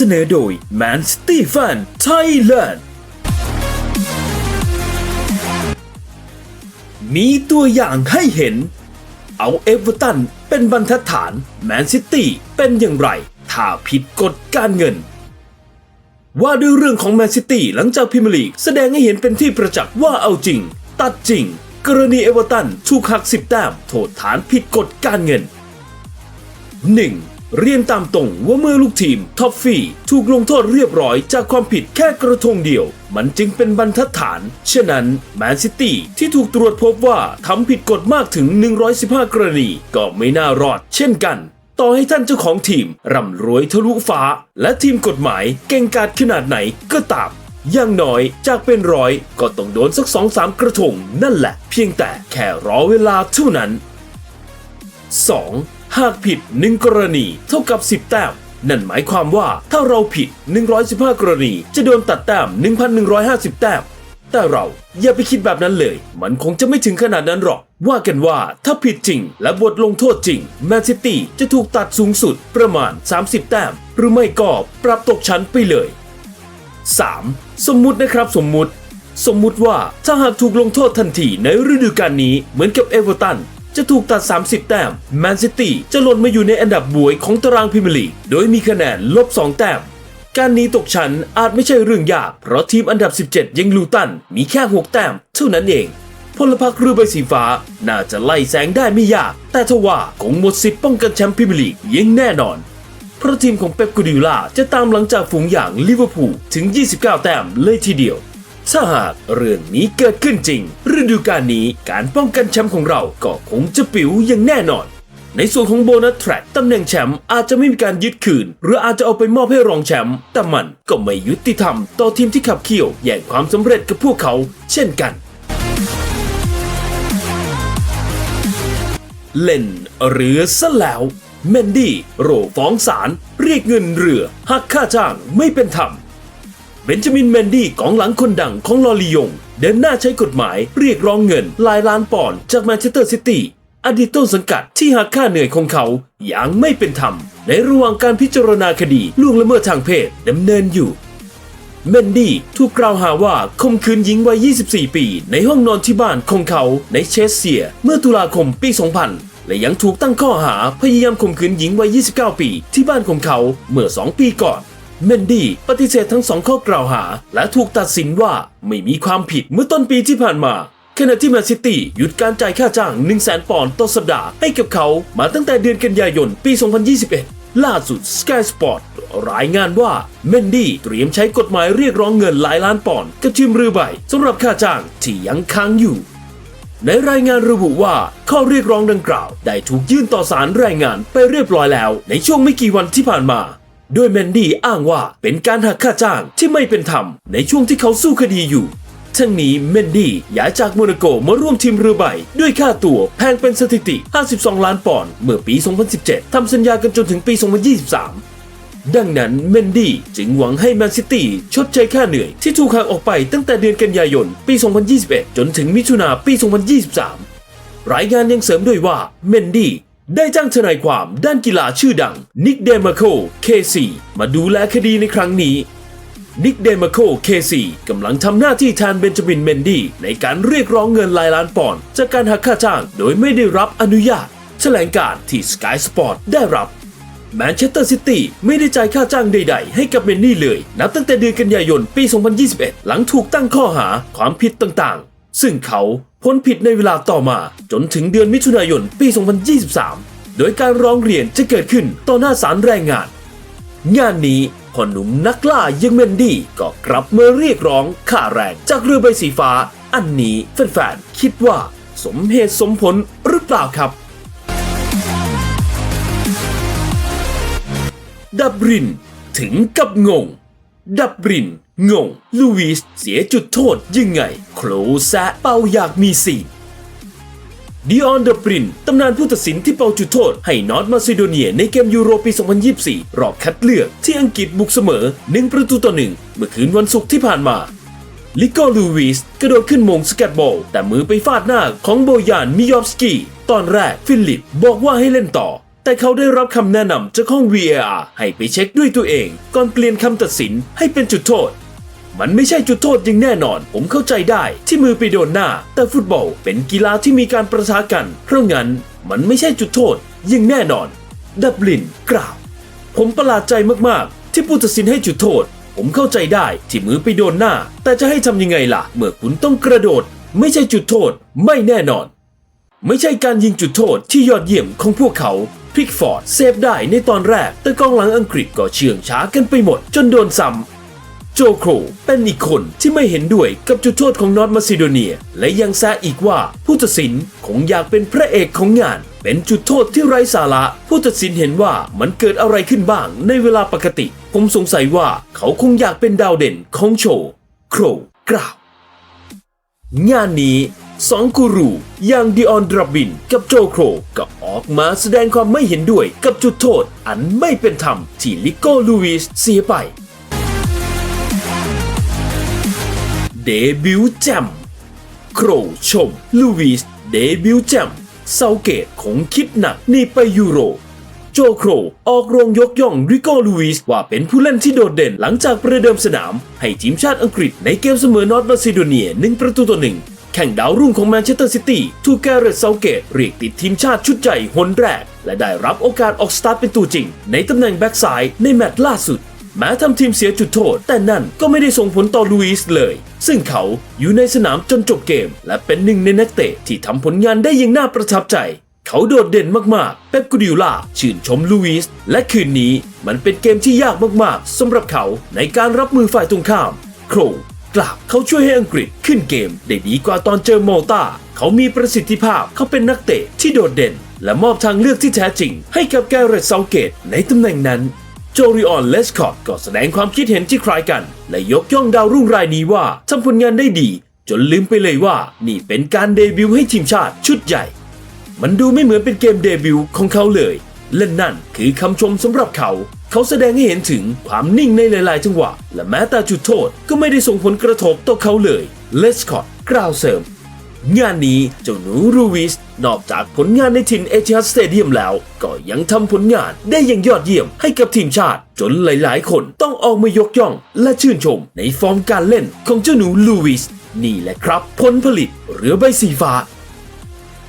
เสนอโดย Man City Fan Thailand มีตัวอย่างให้เห็น เอาเอเวอร์ตันเป็นบรรทัดฐานแมนซิตี้เป็นอย่างไร ถ้าผิดกฎการเงิน ว่าด้วยเรื่องของแมนซิตี้หลังจากพรีเมียร์ลีก แสดงให้เห็นเป็นที่ประจักษ์ว่าเอาจริง ตัดจริง กรณีเอเวอร์ตันถูกหักสิบแต้มโทษฐานผิดกฎการเงิน 1. เรียนตามตรงว่าเมื่อลูกทีมท็อฟฟี่ถูกลงโทษเรียบร้อยจากความผิดแค่กระทงเดียว มันจึงเป็นบรรทัดฐาน ฉะนั้นแมนซิตี้ที่ถูกตรวจพบว่าทำผิดกฎมากถึง 115 กรณี ก็ไม่น่ารอดเช่นกันต่อให้ท่านเจ้าของทีมร่ำรวยทะลุฟ้า และทีมกฎหมายเก่งกาจขนาดไหนก็ตามอย่างน้อยจากเป็นร้อยก็ต้องโดนสักสองสามกระทงนั่นแหละ เพียงแต่แค่รอเวลาเท่านั้น 2. หากผิด 1 กรณี เท่ากับ 10 แต้ม นั่นหมายความว่าถ้าเราผิด 115 กรณี จะโดนตัดแต้ม 1,150 แต้ม แต่เราอย่าไปคิดแบบนั้นเลย มันคงจะไม่ถึงขนาดนั้นหรอก ว่ากันว่าถ้าผิดจริง และบทลงโทษจริงแมนซิตี้จะถูกตัดสูงสุดประมาณ 30 แต้ม หรือไม่ก็ปรับตกชั้นไปเลย 3. สมมุตินะครับสมมุติ สมมุติว่าถ้าหากถูกลงโทษทันทีในฤดูกาลนี้เหมือนกับเอเวอร์ตัน จะถูกตัด 30 แต้มแมนซิตี้จะหล่นมาอยู่ในอันดับบวยของตารางพรีเมียร์ลีกโดยมีคะแนนลบ 2 แต้มการหนี้ตกชั้นอาจไม่ใช่เรื่องยาก เพราะทีมอันดับ 17 ยังลูตัน มีแค่ 6 แต้มเท่านั้นเอง พลพรรคเรือใบสีฟ้า น่าจะไล่แซงได้ไม่ยาก แต่ทว่าคงหมดสิทธิ์ป้องกันแชมป์พรีเมียร์ลีกยังแน่นอน เพราะทีมของเป๊ปกูดิโอลาจะตามหลังจากฝูงอย่างลิเวอร์พูลถึง 29 แต้มเลยทีเดียว ถ้าหากเรื่องนี้เกิดขึ้นจริงฤดูกาลนี้การป้องกันแชมป์ของเราก็คงจะปิ๋วอย่างแน่นอน ในส่วนของโบนัสแทร็กตำแหน่งแชมป์อาจจะไม่มีการยึดคืน หรืออาจจะเอาไปมอบให้รองแชมป์แต่มันก็ไม่ยุติธรรมต่อทีมที่ขับเคี่ยวแย่งความสำเร็จกับพวกเขา เช่นกันเล่นเรือซะแล้วเมนดี้โรฟ้องศาลเรียกเงินเรือหักค่าจ้างไม่เป็นธรรม เบนจามินเมนดี้กองหลังคนดังของลอรียง เดินหน้าใช้กฎหมายเรียกร้องเงินหลายล้านปอนด์จากแมนเชสเตอร์ซิตี้อดีตต้นสังกัดที่หักค่าเหนื่อยของเขาอย่างไม่เป็นธรรม ในระหว่างการพิจารณาคดีล่วงละเมิดทางเพศดำเนินอยู่ เมนดี้ถูกกล่าวหาว่าข่มขืนหญิงวัย 24 ปี ในห้องนอนที่บ้านของเขาในเชสเซีย เมื่อตุลาคมปี 2000 และยังถูกตั้งข้อหาพยายามข่มขืนหญิงวัย 29 ปี ที่บ้านของเขาเมื่อ 2 ปีก่อน เมนดี้ปฏิเสธทั้งสองข้อกล่าวหา และถูกตัดสินว่าไม่มีความผิดเมื่อต้นปีที่ผ่านมาขณะที่แมนซิตี้หยุดการจ่ายค่าจ้าง 1 0 0 0 0แปอนด์ต่อสัปดาห์ให้กับเขามาตั้งแต่เดือนกันยายนปี 2021 ล่าสุด Sky Sport รายงานว่าเมนดี้เตรียมใช้กฎหมายเรียกร้องเงินหลายล้านปอนด์กับทีมเรือใบสำหรับค่าจ้างที่ยังค้างอยู่ ในรายงานระบุว่าข้อเรียกร้องดังกล่าว ได้ถูกยื่นต่อสารรายงานไปเรียบร้อยแล้ว ในช่วงไม่กี่วันที่ผ่านมา โดยเมนดี้อ้างว่าเป็นการหักค่าจ้างที่ไม่เป็นธรรมในช่วงที่เขาสู้คดีอยู่ ทั้งนี้เมนดี้ย้ายจากโมนาโกมาร่วมทีมเรือใบ ด้วยค่าตัวแพงเป็นสถิติ 52 ล้านปอนด์เมื่อปี 2017 ทำสัญญากันจนถึงปี 2023ดังนั้นเมนดี้จึงหวังให้แมนซิตี้ชดใช้ค่าเหนื่อยที่ถูกหักออกไปตั้งแต่เดือนกันยายน ปี 2021 จนถึงมิถุนาปี 2023 รายงานยังเสริมด้วยว่าเมนดี้ ได้จ้างทนายความด้านกีฬาชื่อดัง นิกเดมาโคเคซีมาดูแลคดีในครั้งนี้ นิกเดมาโคเคซีกำลังทำหน้าที่แทนเบนจามินเมนดี้ในการเรียกร้องเงินหลายล้านปอนด์จากการหักค่าจ้างโดยไม่ได้รับอนุญาต แถลงการที่ Sky Sport ได้รับแมนเชสเตอร์ซิตี้ไม่ได้จ่ายค่าจ้างใด ๆ ให้กับเมนนี่เลย นับตั้งแต่เดือนกันยายนปี 2021 หลังถูกตั้งข้อหาความผิดต่างๆ ซึ่งเขาพ้นผิดในเวลาต่อมาจนถึงเดือนมิถุนายนปี 2023 โดยการร้องเรียนจะเกิดขึ้นต่อหน้าศาลแรงงาน งานนี้พ่อหนุ่มนักล่ายังเมนดี้ก็กลับมาเรียกร้องค่าแรงจากเรือใบสีฟ้า อันนี้แฟนๆคิดว่าสมเหตุสมผลหรือเปล่าครับ ดับรินถึงกับงง ดับริน งงลูวิสเสียจุดโทษยังไง โคลซะเปาอยากมีสีดิออนเดับรินตำนานผู้ตัดสินที่เป่าจุดโทษ ให้นอร์ทมาซิโดเนียในเกมยูโรปี 2024 รอบคัดเลือกที่อังกฤษบุกเสมอ 1 ประตูต่อหนึ่งเมื่อคืนวันศุกร์ที่ผ่านมา ลิโกลูวิสกระโดดขึ้นมงสกัดบอลแต่มือไปฟาดหน้าของโบยานมิยอฟสกี้ตอนแรกฟิลิปบอกว่าให้เล่นต่อแแต่เขาได้รับคำแนะนำจากห้อง VAR ให้ไปเช็คด้วยตัวเอง ก่อนเปลี่ยนคำตัดสินให้เป็นจุดโทษ มันไม่ใช่จุดโทษยังแน่นอน ผมเข้าใจได้ที่มือไปโดนหน้า แต่ฟุตบอลเป็นกีฬาที่มีการประทะกัน เพราะงั้นมันไม่ใช่จุดโทษยังแน่นอน ดับลินกล่าว ผมประหลาดใจมากๆ ที่ผู้ตัดสินให้จุดโทษ ผมเข้าใจได้ที่มือไปโดนหน้า แต่จะให้ทำยังไงล่ะ เมื่อคุณต้องกระโดด ไม่ใช่จุดโทษ ไม่แน่นอน ไม่ใช่การยิงจุดโทษที่ยอดเยี่ยมของพวกเขาพิกฟอร์ดเซฟได้ในตอนแรก แต่กองหลังอังกฤษก็เชื่องช้ากันไปหมด จนโดนซ้ำ โจโครเป็นอีกคนที่ไม่เห็นด้วยกับจุดโทษของนอร์ทมาซิโดเนีย และยังแซอีกว่าผู้ตัดสินคงอยากเป็นพระเอกของงาน เป็นจุดโทษที่ไร้สาระ ผู้ตัดสินเห็นว่ามันเกิดอะไรขึ้นบ้างในเวลาปกติ ผมสงสัยว่าเขาคงอยากเป็นดาวเด่นของโชว์โครกล่าวงานนี้สองกูรูอย่างดิออนดรับบินกับโจโครก็ออกมาแสดงความไม่เห็นด้วยกับจุดโทษอันไม่เป็นธรรมที่ลิโก้ลูวิสเสียไป เดบิวต์แจมโครชมลูวิสเดบิวต์แจมเซาเกตคงคิดหนักนี่ไปยูโร โจโครออกโรงยกย่องริโกลูวิสว่าเป็นผู้เล่นที่โดดเด่นหลังจากประเดิมสนาม ให้ทีมชาติอังกฤษในเกมเสมอนอร์ทมาซิโดเนียหนึ่งประตูต่อหนึ่งแข่งดาวรุ่งของแมนเชสเตอร์ซิตี้ถูกแกเรตเซาเกตเรียกติดทีมชาติชุดใหญ่หนแรก และได้รับโอกาสออกสตาร์ทเป็นตัวจริง ในตำแหน่งแบ็กซ้ายในแมตช์ล่าสุด แม้ทำทีมเสียจุดโทษ แต่นั่นก็ไม่ได้ส่งผลต่อลูอิสเลย ซึ่งเขาอยู่ในสนามจนจบเกม และเป็นหนึ่งในนักเตะที่ทำผลงานได้อย่างน่าประทับใจ เขาโดดเด่นมากๆ เป๊ปกูดิโอลาชื่นชมลูอิส และคืนนี้มันเป็นเกมที่ยากมากๆสำหรับเขาในการรับมือฝ่ายตรงข้าม โครกล่าวเขาช่วยให้อังกฤษขึ้นเกมได้ดีกว่าตอนเจอโมตาเขามีประสิทธิภาพเขาเป็นนักเตะที่โดดเด่น และมอบทางเลือกที่แท้จริง ให้กับแกเรตเซาเกตในตำแหน่งนั้น จริออนเลสคอตก็แสดงความคิดเห็นที่คล้ายกัน และยกย่องดาวรุ่งรายนี้ว่าทำผลงานได้ดี จนลืมไปเลยว่านี่เป็นการเดบิวต์ให้ทีมชาติชุดใหญ่ มันดูไม่เหมือนเป็นเกมเดบิวต์ของเขาเลย และนั่นคือคำชมสำหรับเขา เขาแสดงให้เห็นถึงความนิ่งในหลายๆ จังหวะ และแม้แต่จุดโทษก็ไม่ได้ส่งผลกระทบต่อเขาเลยเลสคอตกล่าวเสริม งานนี้เจ้าหนูรูวิสนอกจากผลงานในถิ่นเอทิฮัสเตเดียมแล้ว ก็ยังทำผลงานได้อย่างยอดเยี่ยมให้กับทีมชาติ จนหลายๆ คนต้องออกมายกย่อง และชื่นชมในฟอร์มการเล่นของเจ้าหนูลูวิสนี่แหละครับผลผลิตเรือใบสีฟ้า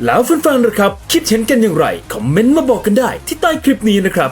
แล้วแฟนๆนะครับ คิดเห็นกันอย่างไร คอมเมนต์มาบอกกันได้ที่ใต้คลิปนี้นะครับ